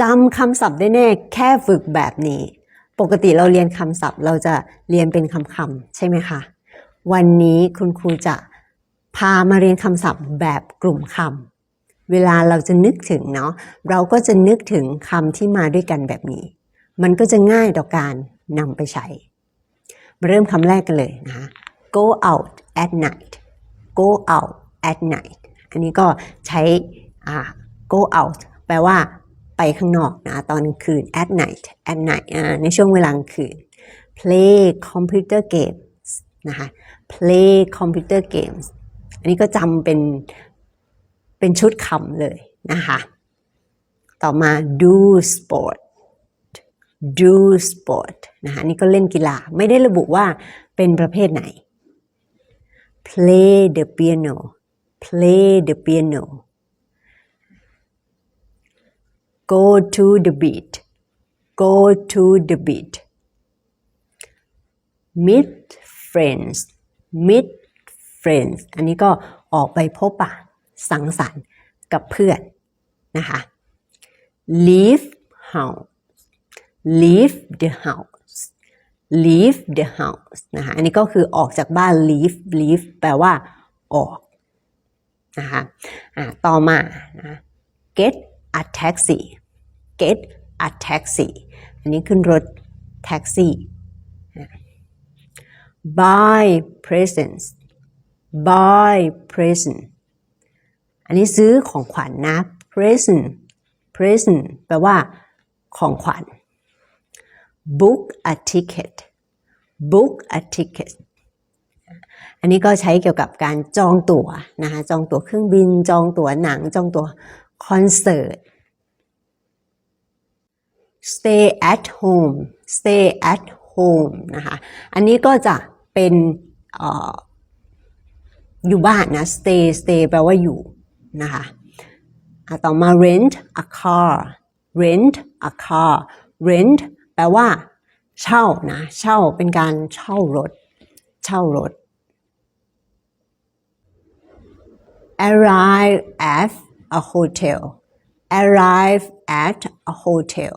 จำคำศัพท์ได้แน่แค่ฝึกแบบนี้ ปกติเราเรียนคำศัพท์ เราจะเรียนเป็นคำคำๆใช่ไหมคะ วันนี้คุณครูจะพามาเรียนคำศัพท์แบบกลุ่มคำเวลาเราจะนึกถึงเนาะเราก็จะนึกถึงคำที่มาด้วยกันแบบนี้ มันก็จะง่ายต่อการนำไปใช้ มาเริ่มคำแรกกันเลยนะคะ go out at night go out at night อันนี้ก็ใช้อ่า go out แปลว่า ไปข้างนอกนะตอนคืน at night at night ในช่วงเวลากลางคืน play computer games นะคะ play computer games อันนี้ก็จำเป็นเป็นชุดคำเลยนะคะต่อมา do sport do sport นะคะนี่ก็เล่นกีฬาไม่ได้ระบุว่าเป็นประเภทไหน play the piano play the piano go to the beat go to the beat meet friends meet friends อันนี้ก็ออกไปพบปะสังสรรค์กับเพื่อนนะคะ leave house leave the house leave the house นะคะอันนี้ก็คือออกจากบ้าน leave leave แปลว่าออกนะคะอ่าต่อมานะ get a taxi get a taxi อันนี้ขึ้นรถแท็กซี่ buy presents buy present อันนี้ซื้อของขวัญนนะ present present แปลว่าของขวัญ book a ticket book a ticket อันนี้ก็ใช้เกี่ยวกับการจองตั๋วนะคะจองตั๋วเครื่องบิน จองตั๋วหนัง จองตั๋ว คอนเสิร์ต stay at home stay at home นะคะ อันนี้ก็จะเป็นออยู่บ้านนะ stay stay แปลว่าอยู่นะคะต่อมา rent a car rent a car rent แปลว่า เช่านะ เช่าเป็นการเช่ารถ เช่ารถ arrive at a hotel arrive at a hotel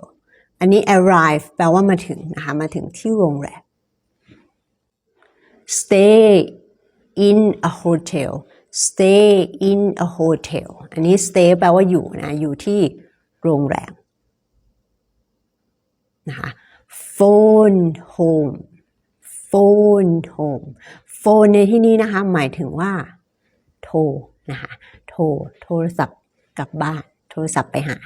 อันนี้ arrive แปลว่ามาถึงนะคะมาถึงที่โรงแรม stay in a hotel stay in a hotel อันนี้ stay แปลว่าอยู่นะ อยู่ที่โรงแรมนะคะ phone home phone home phone ในที่นี้นะคะ หมายถึงว่า โทรนะคะ โทร โทรศัพท์ กลับบ้านโทรศัพท์ไปหา